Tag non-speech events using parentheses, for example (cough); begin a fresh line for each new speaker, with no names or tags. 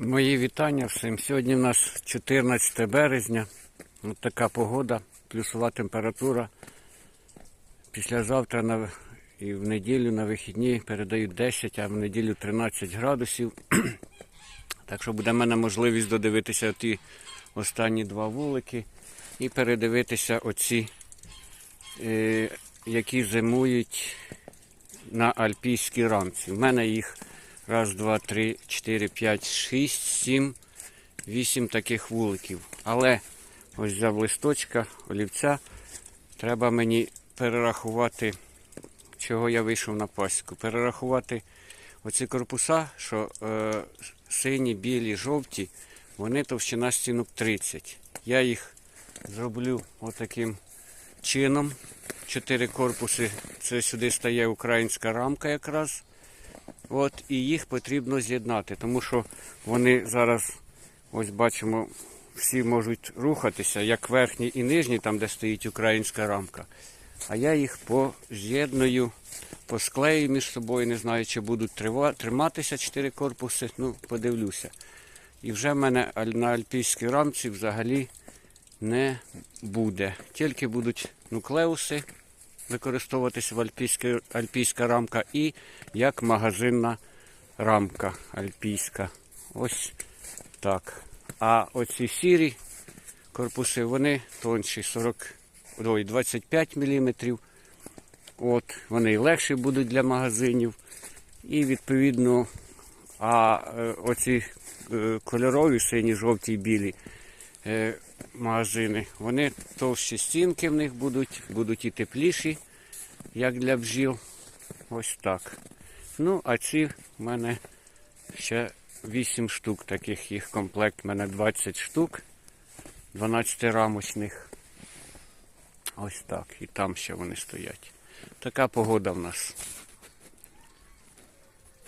Мої вітання всім. Сьогодні у нас 14 березня. Ось така погода, плюсова температура. Післязавтра на, і в неділю на вихідні передають 10, а в неділю 13 градусів. (clears throat) Так що буде в мене можливість додивитися ті останні два вулики і передивитися оці, е, які зимують на альпійській рамці. У мене їх раз, два, три, чотири, п'ять, шість, сім, вісім таких вуликів. Але ось взяв листочка, олівця. Треба мені перерахувати, чого я вийшов на пасіку. Перерахувати оці корпуса, що е, сині, білі, жовті, вони товщина стінок 30. Я їх зроблю отаким чином. Чотири корпуси. Це сюди стає українська рамка якраз. От, і їх потрібно з'єднати, тому що вони зараз, ось бачимо, всі можуть рухатися, як верхні і нижні, там де стоїть українська рамка. А я їх поз'єдную, посклею між собою, не знаю, чи будуть триматися чотири корпуси, ну, подивлюся. І вже в мене на альпійській рамці взагалі не буде. Тільки будуть нуклеуси використовуватися в альпійській, альпійська рамка і як магазинна рамка альпійська. Ось так. А оці сірі корпуси, вони тонші 40, ой, 25 мм. От, вони легші будуть для магазинів. І відповідно, а е, оці е, кольорові, сині, жовті і білі е, магазини, вони товщі стінки в них будуть, будуть і тепліші, як для бджіл. Ось так. Ну, а ці в мене ще 8 штук, таких їх комплект. У мене 20 штук, 12 рамочних. Ось так. І там ще вони стоять. Така погода в нас.